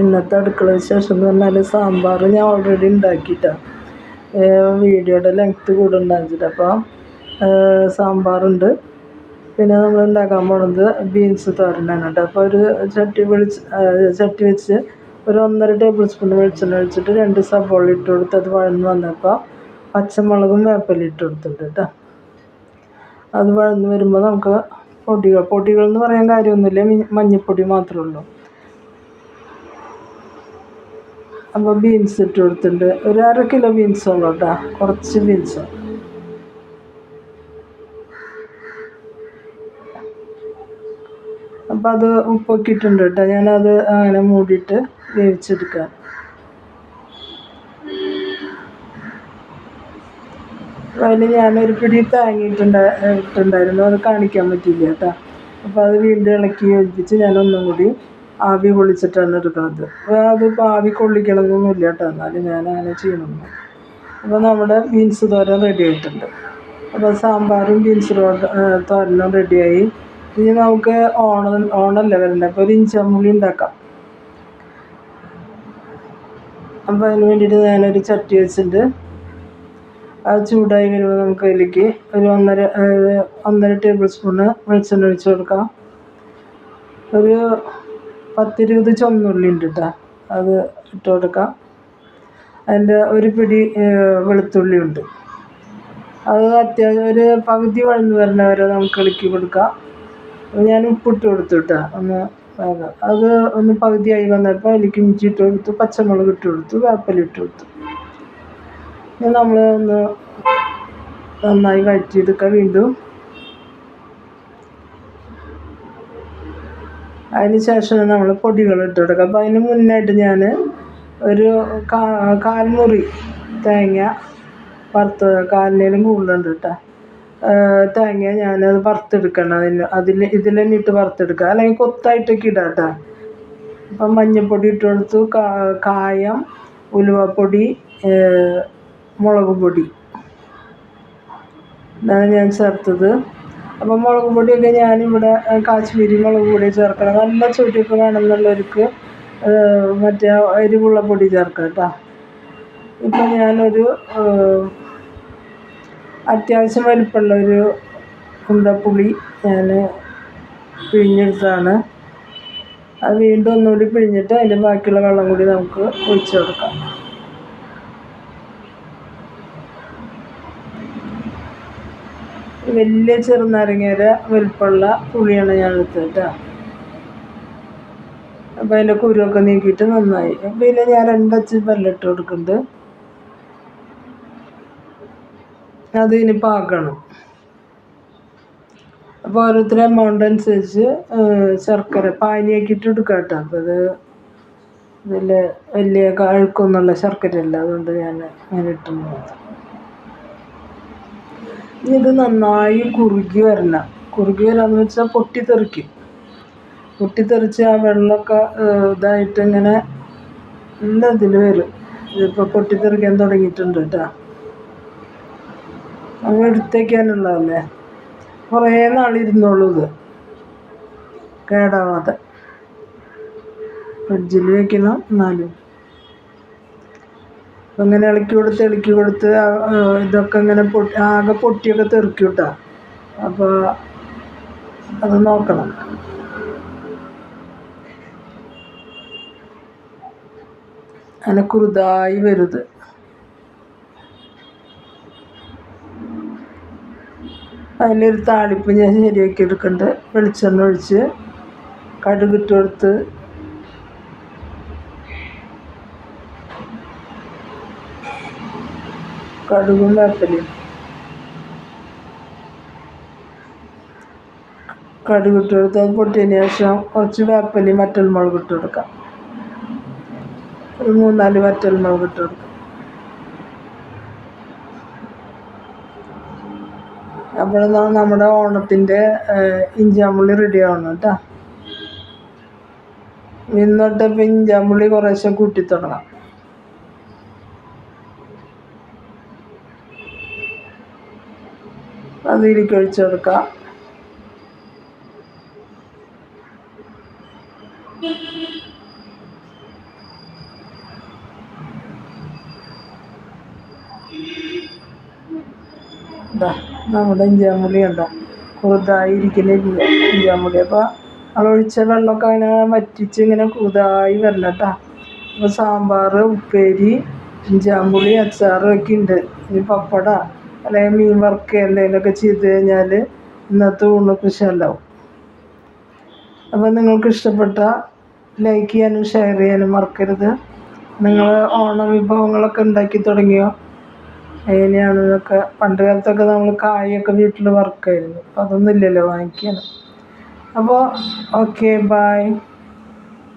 ഇന്നത്തെ അടുക്കള വിശേഷം എന്ന് പറഞ്ഞാൽ സാമ്പാർ ഞാൻ ഓൾറെഡി ഉണ്ടാക്കിയിട്ടാണ് വീഡിയോയുടെ ലെങ്ത്ത് കൂടെ ഉണ്ടാക്കിയിട്ട്. അപ്പോൾ സാമ്പാറുണ്ട്. പിന്നെ നമ്മൾ ഉണ്ടാക്കാൻ പോണത് ബീൻസ് തോരനാണ് കേട്ടോ. അപ്പോൾ ഒരു ചട്ടി വെളിച്ച് ചട്ടി വെച്ച് ഒരു ഒന്നര ടേബിൾ സ്പൂൺ വെളിച്ചെണ്ണ ഒഴിച്ചിട്ട് രണ്ട് സബോള ഇട്ട് കൊടുത്ത് അത് വഴന്ന് വന്നപ്പോൾ പച്ചമുളകും വേപ്പലും ഇട്ട് കൊടുത്തിട്ട് കേട്ടോ. അത് വഴന്ന് വരുമ്പോൾ നമുക്ക് പൊടികൾ പൊടികൾ എന്ന് പറയാൻ കാര്യമൊന്നുമില്ല. മഞ്ഞൾപ്പൊടി മാത്രമേ ഉള്ളൂ. അപ്പോൾ ബീൻസ് ഇട്ട് കൊടുത്തിട്ടുണ്ട്. ഒരു അര കിലോ ബീൻസ് ഉള്ളൂ കേട്ടോ കുറച്ച് ബീൻസ് അപ്പം അത് ഉപ്പൊക്കിയിട്ടുണ്ട് കേട്ടോ ഞാനത് അങ്ങനെ മൂടിയിട്ട് വേവിച്ചെടുക്കാം. അതിൽ ഞാനൊരു പിടി താങ്ങിയിട്ടുണ്ട് ഇട്ടുണ്ടായിരുന്നു. അത് കാണിക്കാൻ പറ്റില്ല കേട്ടോ അപ്പോൾ അത് വീണ്ടും ഇളക്കി യോജിപ്പിച്ച് ഞാൻ ഒന്നും കൂടി ആവി കൊള്ളിച്ചിട്ടാണ് എടുക്കുന്നത്. അതിപ്പോൾ ആവി കൊള്ളിക്കണമെന്നൊന്നുമില്ല കേട്ടോ. എന്നാലും ഞാൻ അങ്ങനെ ചെയ്യണമെന്ന് അപ്പോൾ നമ്മുടെ ബീൻസ് തോരൻ റെഡി ആയിട്ടുണ്ട്. അപ്പോൾ സാമ്പാറും ബീൻസ് തോരനും റെഡിയായി ഇനി നമുക്ക് ഓണ ഓണമല്ലേ വരണ്ടേ? അപ്പോൾ ഒരു ഇഞ്ചാമ്പുളി ഉണ്ടാക്കാം. അപ്പോൾ അതിന് വേണ്ടിയിട്ട് ഞാനൊരു ചട്ടി വെച്ചിട്ട് അത് ചൂടായി വരുമ്പോൾ നമുക്ക് അതിലേക്ക് ഒരു ഒന്നര ഒന്നര ടേബിൾ സ്പൂണ് വെളിച്ചെണ്ണ ഒഴിച്ച് കൊടുക്കാം. ഒരു പത്തിരുപത് ചുവന്നുള്ളി ഉണ്ട് കേട്ടോ അത് ഇട്ട് കൊടുക്കാം അതിന്റെ ഒരു പിടി വെളുത്തുള്ളി ഉണ്ട്. അത് അത്യാവശ്യം ഒരു പകുതി വഴന്ന് വരുന്ന വരെ നമുക്ക് ഇളക്കി കൊടുക്കാം. ഞാൻ ഉപ്പിട്ട് കൊടുത്തു കേട്ടോ ഒന്ന് വേഗം. അത് ഒന്ന് പകുതിയായി വന്നപ്പോൾ അതിലേക്ക് ഇഞ്ചി ഇട്ട് കൊടുത്തു പച്ചമുളക് ഇട്ട് കൊടുത്തു വേപ്പലിട്ട് കൊടുത്തു. നമ്മൾ ഒന്ന് നന്നായി വഴറ്റിയെടുക്കുക വീണ്ടും. അതിന് ശേഷം നമ്മൾ പൊടികൾ ഇട്ട് കൊടുക്കുക അപ്പോൾ അതിന് മുന്നായിട്ട് ഞാൻ ഒരു കാൽമുറി തേങ്ങ വറുത്ത് കാലിനേലും കൂടുതലുണ്ട് കേട്ടോ. തേങ്ങ ഞാനത് വറുത്തെടുക്കണം. അതിന് അതിൽ ഇതിൽ തന്നെ ഇട്ട് വറുത്തെടുക്കുക. അല്ലെങ്കിൽ കൊത്തായിട്ടൊക്കെ ഇടാം കേട്ടോ. അപ്പം മഞ്ഞൾപ്പൊടി ഇട്ട് കൊടുത്തു. കായം ഉലുവപ്പൊടി മുളക് പൊടി. ഇതാണ് ഞാൻ ചേർത്തത്. അപ്പം മുളക് പൊടിയൊക്കെ ഞാനിവിടെ കാശ്മീരി മുളക് പൊടി ചേർക്കണം. നല്ല ചുവട്ടിയൊക്കെ വേണമെന്നുള്ളവർക്ക് മറ്റേ എരിവുള്ള പൊടി ചേർക്കാം കേട്ടോ. ഇപ്പം ഞാനൊരു അത്യാവശ്യം വലിപ്പമുള്ള ഒരു ഉണ്ടപ്പുളി ഞാൻ പിഴിഞ്ഞെടുത്താണ് അത് വീണ്ടും ഒന്നുകൂടി പിഴിഞ്ഞിട്ട് അതിന്റെ ബാക്കിയുള്ള വെള്ളം കൂടി നമുക്ക് ഒഴിച്ചു കൊടുക്കാം. വലിയ ചെറുനാരങ്ങര വലിപ്പമുള്ള പുളിയാണ് ഞാൻ എടുത്തത് കേട്ടോ. അപ്പോൾ അതിന്റെ കുരുവൊക്കെ നീക്കിയിട്ട് നന്നായി. പിന്നെ ഞാൻ രണ്ടച്ച് വെല്ലിട്ട് കൊടുക്കുന്നുണ്ട്. അത് ഇനി പാക്കണം അപ്പോൾ ഓരോരുത്തരുടെ എമൗണ്ട് അനുസരിച്ച് ശർക്കര പാനിയാക്കിയിട്ട് എടുക്കാം കേട്ടോ. അപ്പോൾ അത് ഇതിൽ വലിയ അഴുക്കൊന്നുള്ള ശർക്കരയല്ല അതുകൊണ്ട് ഞാൻ അങ്ങനെ ഇട്ടു ഇത് നന്നായി കുറുകി വരണം. കുറുകി വരാമെന്ന് വെച്ചാൽ പൊട്ടിത്തെറിക്കും. പൊട്ടിത്തെറിച്ച് ആ വെള്ളമൊക്കെ ഇതായിട്ട് ഇങ്ങനെ നല്ല ഇതിൽ വരും ഇതിപ്പോൾ പൊട്ടിത്തെറിക്കാൻ തുടങ്ങിയിട്ടുണ്ട് കേട്ടോ. നമ്മൾ എടുത്തേക്കാനുള്ളതല്ലേ കുറേ നാളിരുന്നോളൂ ഇത്. കേടാവാതെ. ഫ്രിഡ്ജിൽ വെക്കണം എന്നാലും. അപ്പം ഇങ്ങനെ ഇളക്കി കൊടുത്ത് ഇളക്കി കൊടുത്ത് ഇതൊക്കെ ഇങ്ങനെ പൊട്ടി ആകെ പൊട്ടിയൊക്കെ തെറിക്കും കേട്ടോ അപ്പോൾ അത് നോക്കണം. അങ്ങനെ കുറുതായി വരുത് അതിനൊരു താളിപ്പ് ഞാൻ ശരിയാക്കി എടുക്കുന്നുണ്ട് വെളിച്ചെണ്ണ ഒഴിച്ച് കടുകിട്ട് കൊടുത്ത് കടുകും വേപ്പിലയും. കടുക് ഇട്ട് കൊടുത്ത് അത് പൊട്ടിയതിന് ശേഷം കുറച്ച് വേപ്പിലയും വറ്റൽമുളക് ഇട്ട് കൊടുക്കാം ഒരു മൂന്നാൽ വറ്റൽമുളക് ഇട്ട് കൊടുക്കാം അപ്പോൾ നമ്മുടെ ഓണത്തിന്റെ ഇഞ്ചാമ്പുള്ളി റെഡി ആവണം കേട്ടോ. ഇന്നോട്ട് ഇപ്പം ഇഞ്ചാമ്പുള്ളി കുറേശ്ശെ കൂട്ടി തുടങ്ങാം അതിലേക്ക് ഒഴിച്ചു കൊടുക്കാം. നമ്മുടെ ഇഞ്ചാമുളി ഉണ്ടോ കുറുതായിരിക്കുന്ന ഇഞ്ചാമുളി അപ്പോൾ നമ്മളൊഴിച്ച വെള്ളമൊക്കെ അങ്ങനെ വറ്റിച്ച് ഇങ്ങനെ കുറുതായി വരണം കേട്ടോ അപ്പോൾ സാമ്പാർ ഉപ്പേരി ഇഞ്ചാമ്പുളി അച്ചാറും ഒക്കെ ഉണ്ട്. ഇനി പപ്പട. അല്ലെങ്കിൽ മീൻ വറുക്കുക എന്തെങ്കിലുമൊക്കെ ചെയ്ത് കഴിഞ്ഞാൽ ഇന്നത്തെ ഊണ് കുശാലാവും അപ്പോൾ നിങ്ങൾക്ക് ഇഷ്ടപ്പെട്ട ലൈക്ക് ചെയ്യാനും ഷെയർ ചെയ്യാനും മറക്കരുത്. നിങ്ങൾ ഓണ വിഭവങ്ങളൊക്കെ ഉണ്ടാക്കി തുടങ്ങിയോ? എങ്ങനെയാണെന്നൊക്കെ. പണ്ട് കാലത്തൊക്കെ നമ്മൾ കായൊക്കെ വീട്ടിൽ വറുക്കായിരുന്നു. അപ്പോൾ അതൊന്നും ഇല്ലല്ലോ വാങ്ങിക്കാൻ അപ്പോൾ ഓക്കെ ബായ്